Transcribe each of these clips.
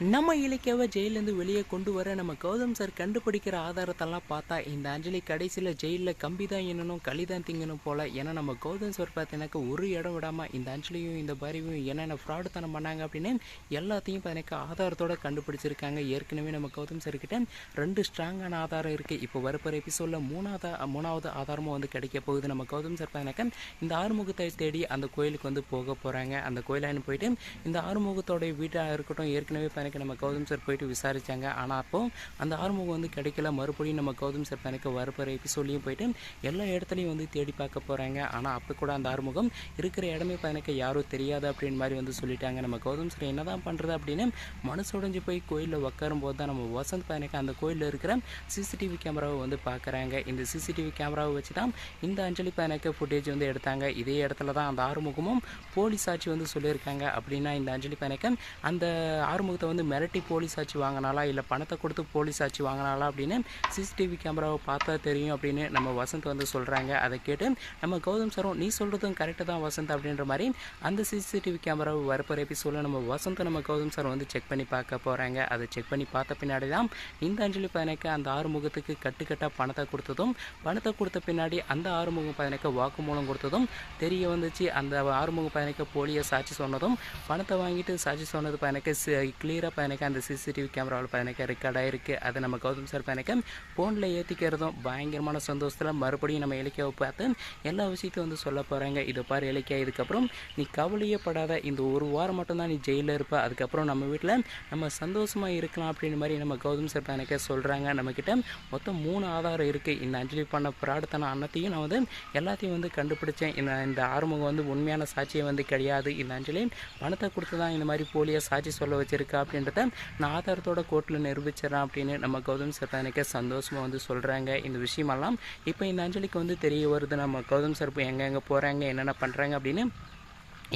நம்ம இலக்கியாவை ஜெயிலேருந்து வெளியே கொண்டு வர நம்ம கௌதம் சார் கண்டுபிடிக்கிற ஆதாரத்தெல்லாம் பார்த்தா இந்த அஞ்சலி கடைசியில் ஜெயிலில் கம்பி தான் எண்ணணும் களி தான் திங்கணும் போல். ஏன்னா நம்ம கௌதம் சார் பார்த்தீங்கன்னாக்க ஒரு இடம் விடாமல் இந்த அஞ்சலியும் இந்த பாரியும் என்னென்ன ஃப்ராடு தனம் பண்ணாங்க அப்படின்னு எல்லாத்தையும் பார்த்தீங்கன்னா ஆதாரத்தோட கண்டுபிடிச்சிருக்காங்க. ஏற்கனவே நம்ம கௌதம் சார் கிட்ட ரெண்டு ஸ்ட்ராங்கான ஆதாரம் இருக்குது இப்போ வரப்போகிற எபிசோடில் மூணாவது மூணாவது ஆதாரமும் வந்து கிடைக்க போகுது. நம்ம கௌதம் சார் பார்த்தீங்கன்னாக்க இந்த ஆறுமுகத்தை தேடி அந்த கோயிலுக்கு வந்து போக போகிறாங்க அந்த கோயிலான்னு போயிட்டு இந்த ஆறுமுகத்தோடைய வீட்டாக இருக்கட்டும் ஏற்கனவே எனக்கு நம்ம கௌதம் சார் போயிட்டு விசாரித்தாங்க ஆனால் அப்போ அந்த ஆறுமுகம் வந்து கிடைக்கல. மறுபடியும் நம்ம கௌதம் சார் எனக்கு வரப்போகிற எபிசோட்லையும் போயிட்டு எல்லா இடத்துலையும் வந்து தேடி பார்க்க போகிறாங்க ஆனால் அப்போ கூட அந்த ஆறுமுகம் இருக்கிற இடமே எனக்கு யாரும் தெரியாது அப்படின்னு மாதிரி வந்து சொல்லிட்டாங்க. நம்ம கௌதம் சார் என்ன தான் பண்ணுறது அப்படின்னு மனசு உடஞ்சி போய் கோயிலில் உட்காரும் போது தான் நம்ம வசந்த் பையனுக்கு அந்த கோயிலில் இருக்கிற சிசிடிவி கேமராவை வந்து பார்க்குறாங்க இந்த சிசிடிவி கேமராவை வச்சு தான் இந்த அஞ்சலி பையனுக்கு ஃபுட்டேஜ் வந்து எடுத்தாங்க. இதே இடத்துல தான் அந்த ஆறுமுகமும் போலீஸ் ஆட்சி வந்து சொல்லியிருக்காங்க. அப்படின்னா இந்த அஞ்சலி பையனுக்கு அந்த ஆறுமுகத்தை வந்து மிரட்டி போலீஸ் ஆட்சி வாங்கினாலா இல்லை பணத்தை கொடுத்து போலீஸ் ஆட்சி வாங்கினாலா அப்படின்னு சிசிடிவி கேமராவை பார்த்தா தெரியும் அப்படின்னு நம்ம வசந்த் வந்து சொல்கிறாங்க அதை கேட்டு நம்ம கௌதம் சாரும் நீ சொல்கிறதும் கரெக்டு தான் வசந்த் அப்படின்ற மாதிரி அந்த சிசிடிவி கேமராவை வரப்போகிற எபிசோடில் நம்ம வசந்த் நம்ம கௌதம் சார் வந்து செக் பண்ணி பார்க்க போகிறாங்க அதை செக் பண்ணி பார்த்த பின்னாடி தான் இந்த அஞ்சலி பயனுக்கு அந்த ஆறுமுகத்துக்கு கட்டுக்கட்டாக பணத்தை கொடுத்ததும் பணத்தை கொடுத்த பின்னாடி அந்த ஆறுமுகம் பயனுக்கு வாக்குமூலம் கொடுத்ததும் தெரிய வந்துச்சு. அந்த ஆறுமுக பயனுக்கு போலியை சாட்சி சொன்னதும் பணத்தை வாங்கிட்டு சாட்சி சொன்னது பயனுக்கு கிளியராக பயனுக்கு அந்த சிசிடிவி கேமராவில் பயணிக்க ரெக்கார்டாக இருக்குது அதை நம்ம கௌதம் சார் பயணிக்க ஃபோனில் ஏற்றிக்கிறதும் பயங்கரமான சந்தோஷத்தில் மறுபடியும் நம்ம இலக்கியாவை பார்த்து எல்லா விஷயத்தையும் வந்து சொல்ல போகிறாங்க இதை பாரு இலக்கியா இதுக்கப்புறம் நீ கவலையே படாத இந்த ஒரு வாரம் மட்டும்தான் நீ ஜெயிலில் இருப்ப. அதுக்கப்புறம் நம்ம வீட்டில் நம்ம சந்தோஷமாக இருக்கலாம் அப்படின்னு மாதிரி நம்ம கௌதம் சார் பயணிக்க சொல்கிறாங்க நம்மக்கிட்ட மொத்தம் மூணு ஆதாரம் இருக்குது இந்த அஞ்சலி பண்ண பிராடத்தன அன்னத்தையும் நான் வந்து எல்லாத்தையும் வந்து கண்டுபிடிச்சேன். இந்த இந்த ஆறுமுகம் வந்து உண்மையான சாட்சியை வந்து கிடையாது. இந்த அஞ்சலி பணத்தை கொடுத்து தான் இந்த மாதிரி போலியாக சாட்சி சொல்ல வச்சிருக்கா அப்படின்றத நான் ஆதாரத்தோட கோர்ட்டில் நிரூபிச்சிடறேன் அப்படின்னு நம்ம கௌதம் சர்தானிக்க சந்தோஷமாக வந்து சொல்கிறாங்க இந்த விஷயமெல்லாம் இப்போ இந்த அஞ்சலிக்கு வந்து தெரிய வருது. நம்ம கௌதம் சார் எங்கெங்கே போகிறாங்க என்னென்ன பண்ணுறாங்க அப்படின்னு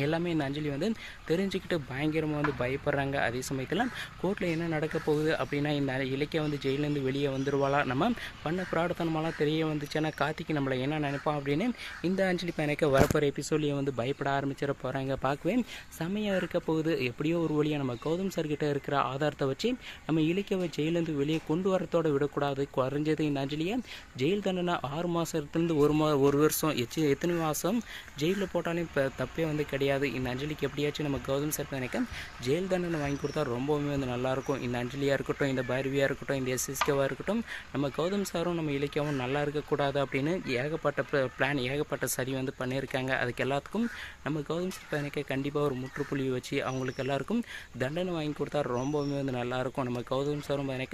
எல்லாமே இந்த அஞ்சலி வந்து தெரிஞ்சுக்கிட்டு பயங்கரமாக வந்து பயப்படுறாங்க. அதே சமயத்தில் கோர்ட்டில் என்ன நடக்க போகுது அப்படின்னா இந்த இலக்கிய வந்து ஜெயிலேருந்து வெளியே வந்துடுவாளா நம்ம பண்ண பிராடத்தனமாலாம் தெரிய வந்துச்சுன்னா கார்த்திக்கு நம்மளை என்ன நினைப்பான் அப்படின்னு இந்த அஞ்சலி பையனுக்கு வரப்போகிற எபிசோட்லேயே வந்து பயப்பட ஆரம்பிச்சிட போகிறாங்க பார்க்கவே செமையாக இருக்க போகுது. எப்படியோ ஒரு வழியாக நம்ம கௌதம் சார்கிட்ட இருக்கிற ஆதாரத்தை வச்சு நம்ம இலக்கியவை ஜெயிலேருந்து வெளியே கொண்டு வரத்தோட விடக்கூடாது. குறைஞ்சது இந்த அஞ்சலியை ஜெயில் தண்டனை ஆறு மாதத்துலேருந்து ஒரு மா ஒரு வருஷம் எச்சு எத்தனை மாதம் ஜெயிலில் போட்டாலும் இப்போ தப்பே வந்து கிடையாது. கிடையாது. இந்த அஞ்சலிக்கு எப்படியாச்சும் நம்ம கௌதம் சார் நினைக்க ஜெயில் தண்டனை வாங்கி கொடுத்தா ரொம்பவுமே வந்து நல்லாயிருக்கும். இந்த அஞ்சலியாக இருக்கட்டும் இந்த பைரவியாக இருக்கட்டும் இந்த எஸ்எஸ்கேவாக இருக்கட்டும் நம்ம கௌதம் சாரும் நம்ம இலக்கியாவும் நல்லா இருக்கக்கூடாது அப்படின்னு ஏகப்பட்ட பிளான் ஏகப்பட்ட சரி வந்து பண்ணியிருக்காங்க. அதுக்கு எல்லாத்துக்கும் நம்ம கௌதம் சார் நினைக்க கண்டிப்பாக ஒரு முற்றுப்புள்ளி வச்சு அவங்களுக்கு எல்லாருக்கும் தண்டனை வாங்கி கொடுத்தா ரொம்பவுமே வந்து நல்லாயிருக்கும். நம்ம கௌதம் சாரும் பயணிக்க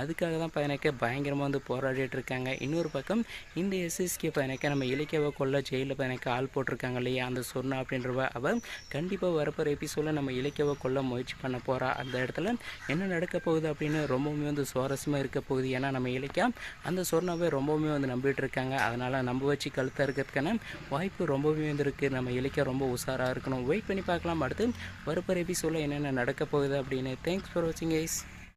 அதுக்காக தான் பயணிக்க பயங்கரமாக வந்து போராடிட்டு இருக்காங்க. இன்னொரு பக்கம் இந்த எஸ்எஸ்கே பயணிக்க நம்ம இலக்கியாவை கொள்ள ஜெயிலில் பயணிக்க ஆள் போட்டிருக்காங்க இல்லையா? அந்த சொர்ணா அப்படின்றவ அவள் கண்டிப்பாக வரப்போகிற எபிசோடில் நம்ம இலக்கியவை கொல்ல முயற்சி பண்ண போகிறா அந்த இடத்துல என்ன நடக்க போகுது அப்படின்னு ரொம்பவுமே வந்து சுவாரஸ்யமாக இருக்க போகுது. ஏன்னா நம்ம இலக்கியா அந்த சொர்ணாவை ரொம்பவுமே வந்து நம்பிட்டு இருக்காங்க. அதனால் நம்ப வச்சு கழுத்தாக இருக்கிறதுக்கான வாய்ப்பு ரொம்பவுமே வந்து இருக்குது நம்ம இலக்கியம் ரொம்ப உஷாராக இருக்கணும். வெயிட் பண்ணி பார்க்கலாம். அடுத்து வரப்போகிற எபிசோடில் என்னென்ன நடக்க போகுது அப்படின்னு. தேங்க்ஸ் ஃபார் வாட்சிங் ஐஸ்